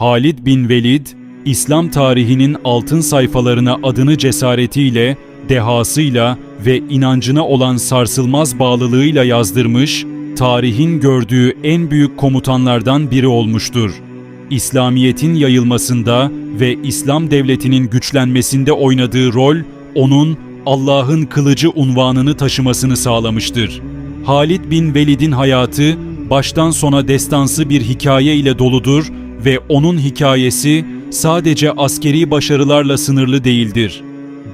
Halid bin Velid, İslam tarihinin altın sayfalarına adını cesaretiyle, dehasıyla ve inancına olan sarsılmaz bağlılığıyla yazdırmış, tarihin gördüğü en büyük komutanlardan biri olmuştur. İslamiyet'in yayılmasında ve İslam devletinin güçlenmesinde oynadığı rol, onun Allah'ın kılıcı unvanını taşımasını sağlamıştır. Halid bin Velid'in hayatı baştan sona destansı bir hikaye ile doludur ve onun hikayesi sadece askeri başarılarla sınırlı değildir.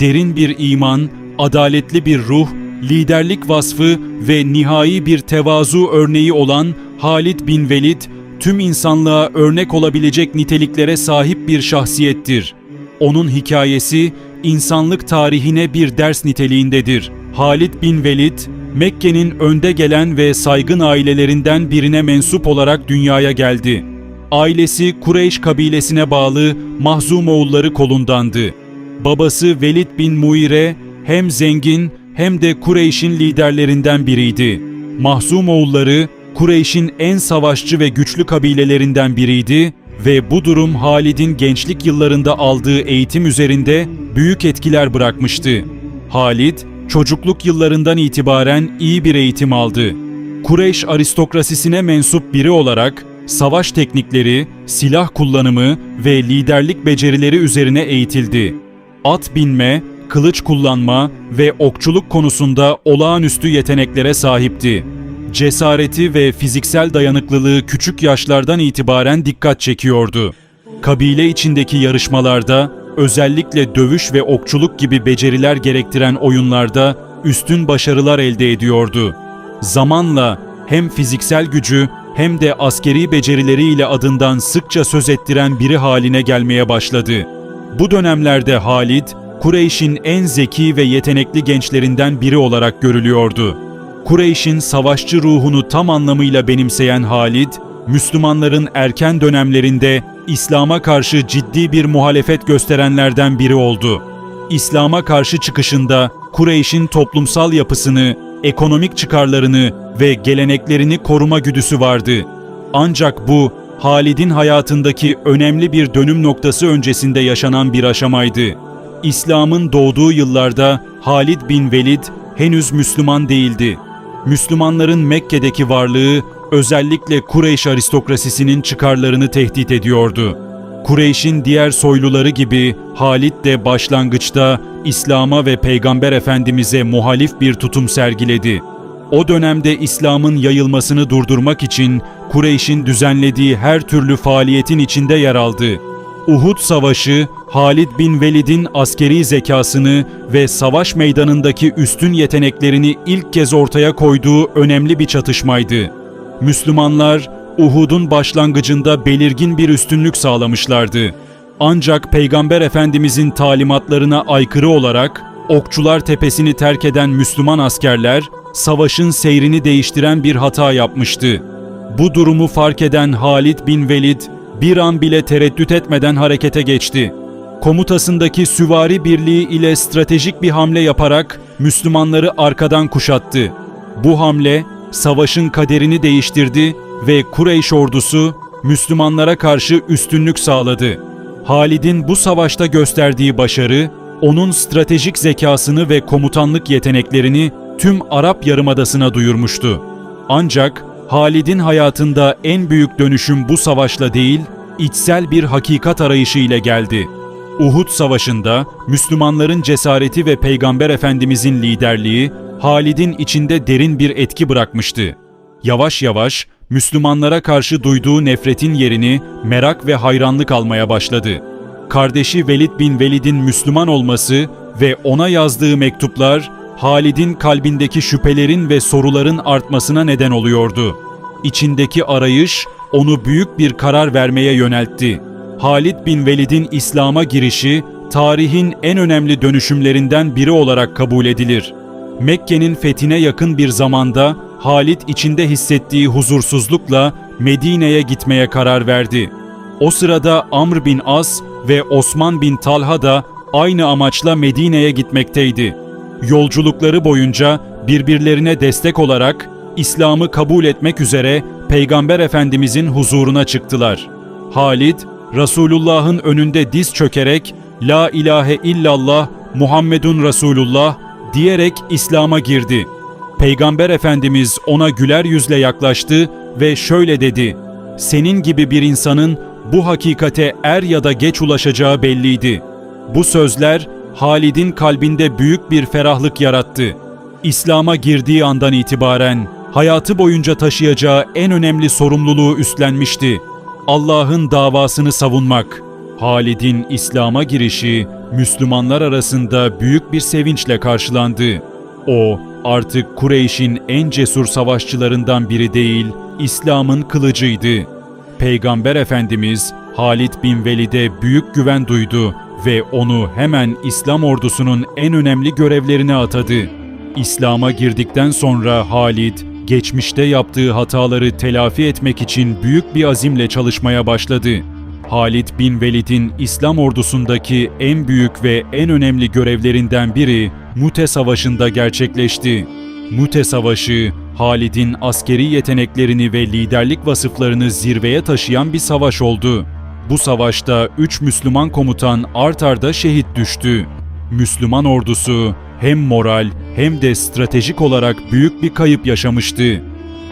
Derin bir iman, adaletli bir ruh, liderlik vasfı ve nihai bir tevazu örneği olan Halid bin Velid, tüm insanlığa örnek olabilecek niteliklere sahip bir şahsiyettir. Onun hikayesi insanlık tarihine bir ders niteliğindedir. Halid bin Velid, Mekke'nin önde gelen ve saygın ailelerinden birine mensup olarak dünyaya geldi. Ailesi Kureyş kabilesine bağlı Mahzumoğulları kolundandı. Babası Velid bin Muire hem zengin hem de Kureyş'in liderlerinden biriydi. Mahzumoğulları Kureyş'in en savaşçı ve güçlü kabilelerinden biriydi ve bu durum Halid'in gençlik yıllarında aldığı eğitim üzerinde büyük etkiler bırakmıştı. Halid, çocukluk yıllarından itibaren iyi bir eğitim aldı. Kureyş aristokrasisine mensup biri olarak savaş teknikleri, silah kullanımı ve liderlik becerileri üzerine eğitildi. At binme, kılıç kullanma ve okçuluk konusunda olağanüstü yeteneklere sahipti. Cesareti ve fiziksel dayanıklılığı küçük yaşlardan itibaren dikkat çekiyordu. Kabile içindeki yarışmalarda, özellikle dövüş ve okçuluk gibi beceriler gerektiren oyunlarda üstün başarılar elde ediyordu. Zamanla hem fiziksel gücü hem de askeri becerileriyle adından sıkça söz ettiren biri haline gelmeye başladı. Bu dönemlerde Halid, Kureyş'in en zeki ve yetenekli gençlerinden biri olarak görülüyordu. Kureyş'in savaşçı ruhunu tam anlamıyla benimseyen Halid, Müslümanların erken dönemlerinde İslam'a karşı ciddi bir muhalefet gösterenlerden biri oldu. İslam'a karşı çıkışında Kureyş'in toplumsal yapısını, ekonomik çıkarlarını ve geleneklerini koruma güdüsü vardı. Ancak bu Halid'in hayatındaki önemli bir dönüm noktası öncesinde yaşanan bir aşamaydı. İslam'ın doğduğu yıllarda Halid bin Velid henüz Müslüman değildi. Müslümanların Mekke'deki varlığı özellikle Kureyş aristokrasisinin çıkarlarını tehdit ediyordu. Kureyş'in diğer soyluları gibi Halid de başlangıçta İslam'a ve Peygamber Efendimiz'e muhalif bir tutum sergiledi. O dönemde İslam'ın yayılmasını durdurmak için Kureyş'in düzenlediği her türlü faaliyetin içinde yer aldı. Uhud Savaşı, Halid bin Velid'in askeri zekasını ve savaş meydanındaki üstün yeteneklerini ilk kez ortaya koyduğu önemli bir çatışmaydı. Müslümanlar, Uhud'un başlangıcında belirgin bir üstünlük sağlamışlardı. Ancak Peygamber Efendimizin talimatlarına aykırı olarak Okçular Tepesi'ni terk eden Müslüman askerler savaşın seyrini değiştiren bir hata yapmıştı. Bu durumu fark eden Halid bin Velid bir an bile tereddüt etmeden harekete geçti. Komutasındaki süvari birliği ile stratejik bir hamle yaparak Müslümanları arkadan kuşattı. Bu hamle savaşın kaderini değiştirdi ve Kureyş ordusu Müslümanlara karşı üstünlük sağladı. Halid'in bu savaşta gösterdiği başarı, onun stratejik zekasını ve komutanlık yeteneklerini tüm Arap Yarımadası'na duyurmuştu. Ancak Halid'in hayatında en büyük dönüşüm bu savaşla değil, içsel bir hakikat arayışı ile geldi. Uhud Savaşı'nda Müslümanların cesareti ve Peygamber Efendimizin liderliği Halid'in içinde derin bir etki bırakmıştı. Yavaş yavaş Müslümanlara karşı duyduğu nefretin yerini merak ve hayranlık almaya başladı. Kardeşi Velid bin Velid'in Müslüman olması ve ona yazdığı mektuplar Halid'in kalbindeki şüphelerin ve soruların artmasına neden oluyordu. İçindeki arayış onu büyük bir karar vermeye yöneltti. Halid bin Velid'in İslam'a girişi tarihin en önemli dönüşümlerinden biri olarak kabul edilir. Mekke'nin fethine yakın bir zamanda Halid içinde hissettiği huzursuzlukla Medine'ye gitmeye karar verdi. O sırada Amr bin As ve Osman bin Talha da aynı amaçla Medine'ye gitmekteydi. Yolculukları boyunca birbirlerine destek olarak İslam'ı kabul etmek üzere Peygamber Efendimizin huzuruna çıktılar. Halid, Resulullah'ın önünde diz çökerek La ilahe illallah Muhammedun Resulullah diyerek İslam'a girdi. Peygamber Efendimiz ona güler yüzle yaklaştı ve şöyle dedi: Senin gibi bir insanın bu hakikate er ya da geç ulaşacağı belliydi. Bu sözler Halid'in kalbinde büyük bir ferahlık yarattı. İslam'a girdiği andan itibaren hayatı boyunca taşıyacağı en önemli sorumluluğu üstlenmişti. Allah'ın davasını savunmak. Halid'in İslam'a girişi Müslümanlar arasında büyük bir sevinçle karşılandı. O artık Kureyş'in en cesur savaşçılarından biri değil, İslam'ın kılıcıydı. Peygamber Efendimiz Halid bin Velid'e büyük güven duydu ve onu hemen İslam ordusunun en önemli görevlerine atadı. İslam'a girdikten sonra Halid, geçmişte yaptığı hataları telafi etmek için büyük bir azimle çalışmaya başladı. Halid bin Velid'in İslam ordusundaki en büyük ve en önemli görevlerinden biri Mute Savaşı'nda gerçekleşti. Mute Savaşı, Halid'in askeri yeteneklerini ve liderlik vasıflarını zirveye taşıyan bir savaş oldu. Bu savaşta üç Müslüman komutan art arda şehit düştü. Müslüman ordusu hem moral hem de stratejik olarak büyük bir kayıp yaşamıştı.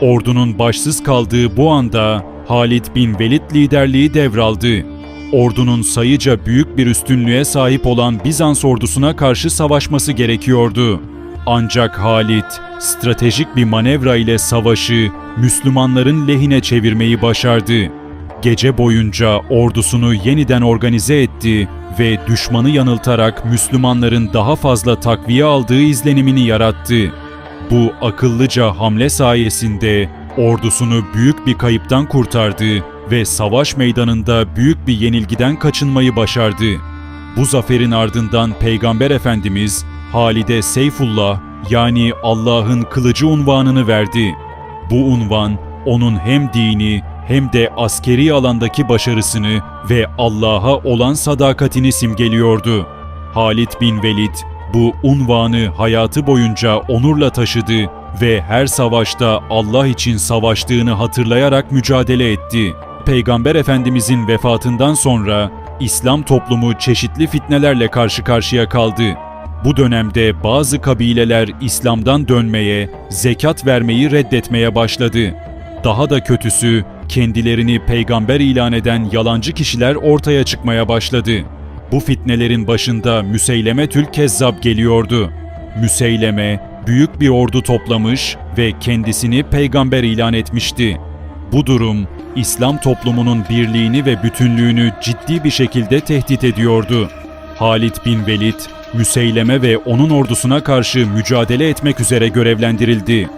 Ordunun başsız kaldığı bu anda Halid bin Velid liderliği devraldı. Ordunun sayıca büyük bir üstünlüğe sahip olan Bizans ordusuna karşı savaşması gerekiyordu. Ancak Halid stratejik bir manevra ile savaşı Müslümanların lehine çevirmeyi başardı. Gece boyunca ordusunu yeniden organize etti ve düşmanı yanıltarak Müslümanların daha fazla takviye aldığı izlenimini yarattı. Bu akıllıca hamle sayesinde ordusunu büyük bir kayıptan kurtardı ve savaş meydanında büyük bir yenilgiden kaçınmayı başardı. Bu zaferin ardından Peygamber Efendimiz Halide Seyfullah yani Allah'ın kılıcı unvanını verdi. Bu unvan onun hem dini hem de askeri alandaki başarısını ve Allah'a olan sadakatini simgeliyordu. Halid bin Velid bu unvanı hayatı boyunca onurla taşıdı ve her savaşta Allah için savaştığını hatırlayarak mücadele etti. Peygamber Efendimizin vefatından sonra İslam toplumu çeşitli fitnelerle karşı karşıya kaldı. Bu dönemde bazı kabileler İslam'dan dönmeye, zekat vermeyi reddetmeye başladı. Daha da kötüsü kendilerini peygamber ilan eden yalancı kişiler ortaya çıkmaya başladı. Bu fitnelerin başında Müseyleme Tül Kezzab geliyordu. Müseyleme büyük bir ordu toplamış ve kendisini peygamber ilan etmişti. Bu durum İslam toplumunun birliğini ve bütünlüğünü ciddi bir şekilde tehdit ediyordu. Halid bin Velid, Müseyleme ve onun ordusuna karşı mücadele etmek üzere görevlendirildi.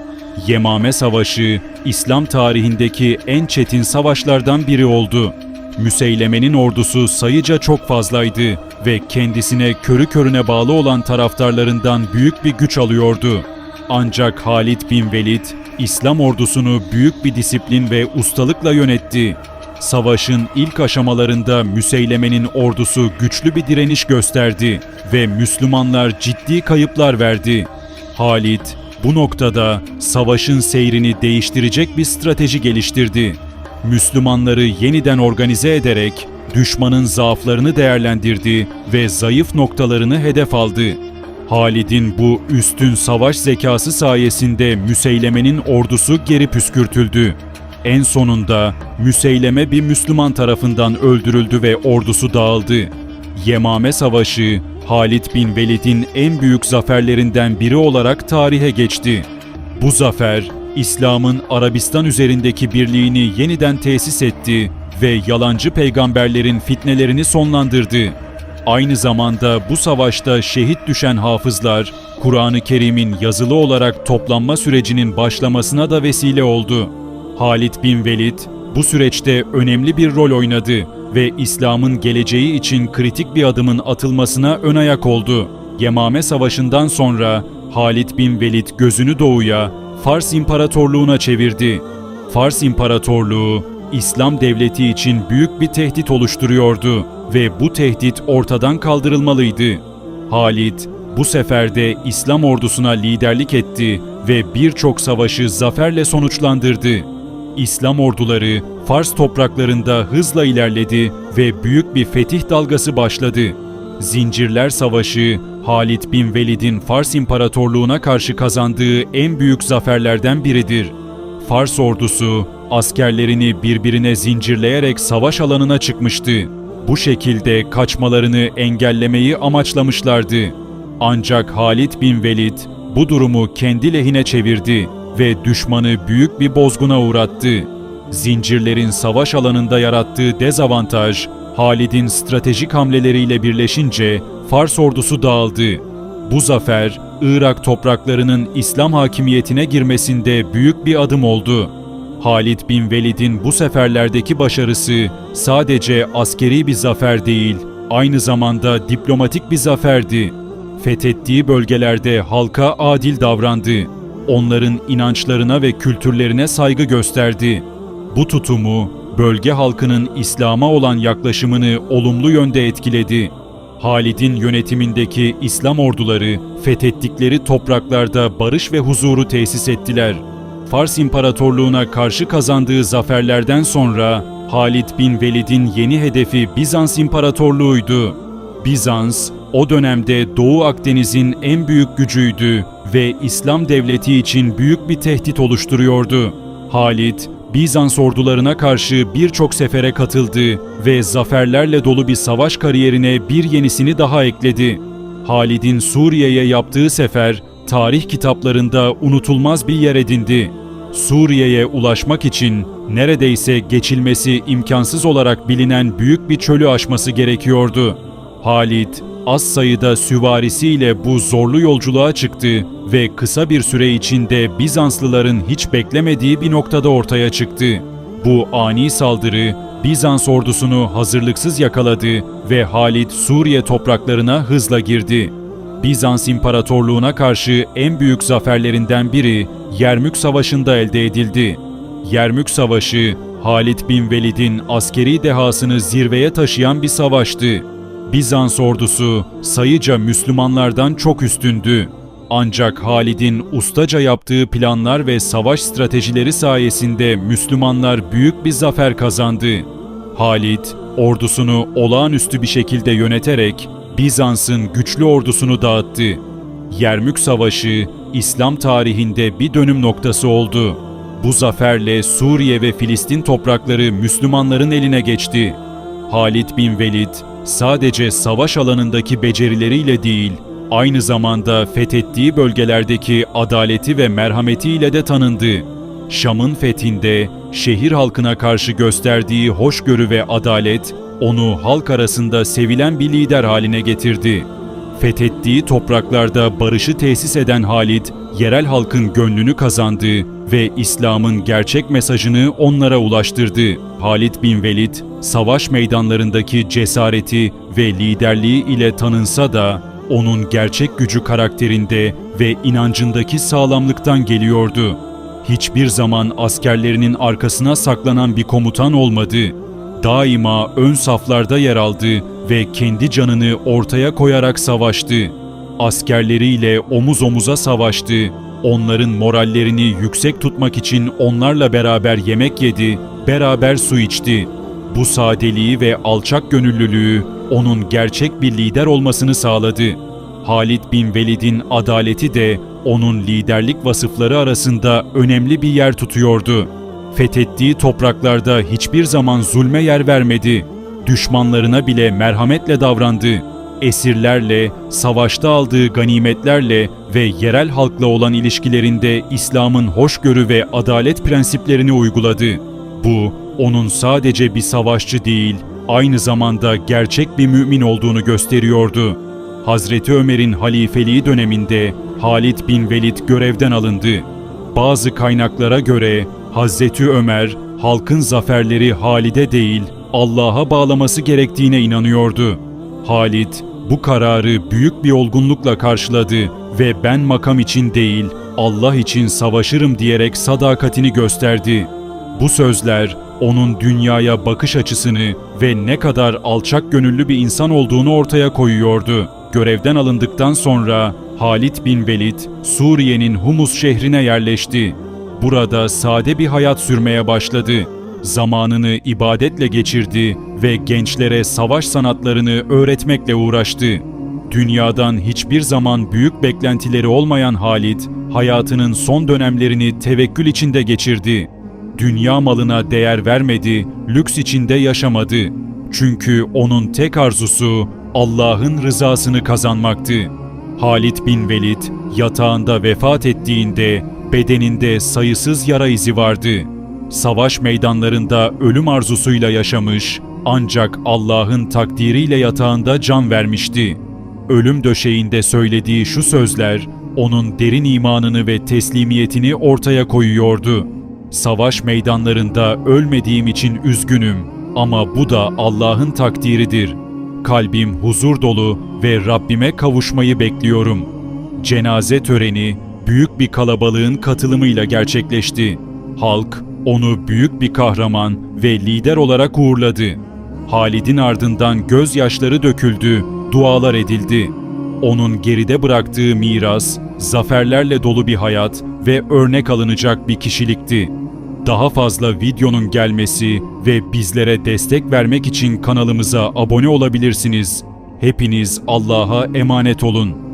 Yemame Savaşı, İslam tarihindeki en çetin savaşlardan biri oldu. Müseyleme'nin ordusu sayıca çok fazlaydı ve kendisine körü körüne bağlı olan taraftarlarından büyük bir güç alıyordu. Ancak Halid bin Velid, İslam ordusunu büyük bir disiplin ve ustalıkla yönetti. Savaşın ilk aşamalarında Müseyleme'nin ordusu güçlü bir direniş gösterdi ve Müslümanlar ciddi kayıplar verdi. Halid bu noktada savaşın seyrini değiştirecek bir strateji geliştirdi. Müslümanları yeniden organize ederek düşmanın zaaflarını değerlendirdi ve zayıf noktalarını hedef aldı. Halid'in bu üstün savaş zekası sayesinde Müseyleme'nin ordusu geri püskürtüldü. En sonunda Müseyleme bir Müslüman tarafından öldürüldü ve ordusu dağıldı. Yemame Savaşı, Halid bin Velid'in en büyük zaferlerinden biri olarak tarihe geçti. Bu zafer, İslam'ın Arabistan üzerindeki birliğini yeniden tesis etti ve yalancı peygamberlerin fitnelerini sonlandırdı. Aynı zamanda bu savaşta şehit düşen hafızlar, Kur'an-ı Kerim'in yazılı olarak toplanma sürecinin başlamasına da vesile oldu. Halid bin Velid bu süreçte önemli bir rol oynadı ve İslam'ın geleceği için kritik bir adımın atılmasına ön ayak oldu. Yemame Savaşı'ndan sonra Halid bin Velid gözünü doğuya, Fars İmparatorluğu'na çevirdi. Fars İmparatorluğu, İslam devleti için büyük bir tehdit oluşturuyordu ve bu tehdit ortadan kaldırılmalıydı. Halid bu sefer de İslam ordusuna liderlik etti ve birçok savaşı zaferle sonuçlandırdı. İslam orduları Fars topraklarında hızla ilerledi ve büyük bir fetih dalgası başladı. Zincirler Savaşı, Halid bin Velid'in Fars İmparatorluğuna karşı kazandığı en büyük zaferlerden biridir. Fars ordusu askerlerini birbirine zincirleyerek savaş alanına çıkmıştı. Bu şekilde kaçmalarını engellemeyi amaçlamışlardı. Ancak Halid bin Velid bu durumu kendi lehine çevirdi ve düşmanı büyük bir bozguna uğrattı. Zincirlerin savaş alanında yarattığı dezavantaj, Halid'in stratejik hamleleriyle birleşince Fars ordusu dağıldı. Bu zafer, Irak topraklarının İslam hakimiyetine girmesinde büyük bir adım oldu. Halid bin Velid'in bu seferlerdeki başarısı sadece askeri bir zafer değil, aynı zamanda diplomatik bir zaferdi. Fethettiği bölgelerde halka adil davrandı. Onların inançlarına ve kültürlerine saygı gösterdi. Bu tutumu bölge halkının İslam'a olan yaklaşımını olumlu yönde etkiledi. Halid'in yönetimindeki İslam orduları fethettikleri topraklarda barış ve huzuru tesis ettiler. Fars İmparatorluğu'na karşı kazandığı zaferlerden sonra Halid bin Velid'in yeni hedefi Bizans İmparatorluğu'ydu. Bizans, o dönemde Doğu Akdeniz'in en büyük gücüydü ve İslam devleti için büyük bir tehdit oluşturuyordu. Halid, Bizans ordularına karşı birçok sefere katıldı ve zaferlerle dolu bir savaş kariyerine bir yenisini daha ekledi. Halid'in Suriye'ye yaptığı sefer tarih kitaplarında unutulmaz bir yer edindi. Suriye'ye ulaşmak için neredeyse geçilmesi imkansız olarak bilinen büyük bir çölü aşması gerekiyordu. Halid az sayıda süvarisiyle bu zorlu yolculuğa çıktı ve kısa bir süre içinde Bizanslıların hiç beklemediği bir noktada ortaya çıktı. Bu ani saldırı Bizans ordusunu hazırlıksız yakaladı ve Halid Suriye topraklarına hızla girdi. Bizans İmparatorluğuna karşı en büyük zaferlerinden biri Yermük Savaşı'nda elde edildi. Yermük Savaşı, Halid bin Velid'in askeri dehasını zirveye taşıyan bir savaştı. Bizans ordusu sayıca Müslümanlardan çok üstündü. Ancak Halid'in ustaca yaptığı planlar ve savaş stratejileri sayesinde Müslümanlar büyük bir zafer kazandı. Halid, ordusunu olağanüstü bir şekilde yöneterek Bizans'ın güçlü ordusunu dağıttı. Yermük Savaşı, İslam tarihinde bir dönüm noktası oldu. Bu zaferle Suriye ve Filistin toprakları Müslümanların eline geçti. Halid bin Velid sadece savaş alanındaki becerileriyle değil, aynı zamanda fethettiği bölgelerdeki adaleti ve merhametiyle de tanındı. Şam'ın fethinde şehir halkına karşı gösterdiği hoşgörü ve adalet onu halk arasında sevilen bir lider haline getirdi. Fethettiği topraklarda barışı tesis eden Halid, yerel halkın gönlünü kazandı ve İslam'ın gerçek mesajını onlara ulaştırdı. Halid bin Velid, savaş meydanlarındaki cesareti ve liderliği ile tanınsa da, onun gerçek gücü karakterinde ve inancındaki sağlamlıktan geliyordu. Hiçbir zaman askerlerinin arkasına saklanan bir komutan olmadı. Daima ön saflarda yer aldı ve kendi canını ortaya koyarak savaştı. Askerleriyle omuz omuza savaştı. Onların morallerini yüksek tutmak için onlarla beraber yemek yedi, beraber su içti. Bu sadeliği ve alçak gönüllülüğü onun gerçek bir lider olmasını sağladı. Halid bin Velid'in adaleti de onun liderlik vasıfları arasında önemli bir yer tutuyordu. Fethettiği topraklarda hiçbir zaman zulme yer vermedi. Düşmanlarına bile merhametle davrandı. Esirlerle, savaşta aldığı ganimetlerle ve yerel halkla olan ilişkilerinde İslam'ın hoşgörü ve adalet prensiplerini uyguladı. Bu, onun sadece bir savaşçı değil, aynı zamanda gerçek bir mümin olduğunu gösteriyordu. Hazreti Ömer'in halifeliği döneminde Halid bin Velid görevden alındı. Bazı kaynaklara göre Hazreti Ömer halkın zaferleri Halid'e değil Allah'a bağlaması gerektiğine inanıyordu. Halid bu kararı büyük bir olgunlukla karşıladı ve ben makam için değil Allah için savaşırım diyerek sadakatini gösterdi. Bu sözler onun dünyaya bakış açısını ve ne kadar alçak gönüllü bir insan olduğunu ortaya koyuyordu. Görevden alındıktan sonra Halid bin Velid Suriye'nin Humus şehrine yerleşti. Burada sade bir hayat sürmeye başladı. Zamanını ibadetle geçirdi ve gençlere savaş sanatlarını öğretmekle uğraştı. Dünyadan hiçbir zaman büyük beklentileri olmayan Halit, hayatının son dönemlerini tevekkül içinde geçirdi. Dünya malına değer vermedi, lüks içinde yaşamadı. Çünkü onun tek arzusu Allah'ın rızasını kazanmaktı. Halit bin Velid yatağında vefat ettiğinde bedeninde sayısız yara izi vardı. Savaş meydanlarında ölüm arzusuyla yaşamış ancak Allah'ın takdiriyle yatağında can vermişti. Ölüm döşeğinde söylediği şu sözler onun derin imanını ve teslimiyetini ortaya koyuyordu. Savaş meydanlarında ölmediğim için üzgünüm ama bu da Allah'ın takdiridir. Kalbim huzur dolu ve Rabbime kavuşmayı bekliyorum. Cenaze töreni büyük bir kalabalığın katılımıyla gerçekleşti. Halk onu büyük bir kahraman ve lider olarak uğurladı. Halid'in ardından gözyaşları döküldü, dualar edildi. Onun geride bıraktığı miras, zaferlerle dolu bir hayat ve örnek alınacak bir kişilikti. Daha fazla videonun gelmesi ve bizlere destek vermek için kanalımıza abone olabilirsiniz. Hepiniz Allah'a emanet olun.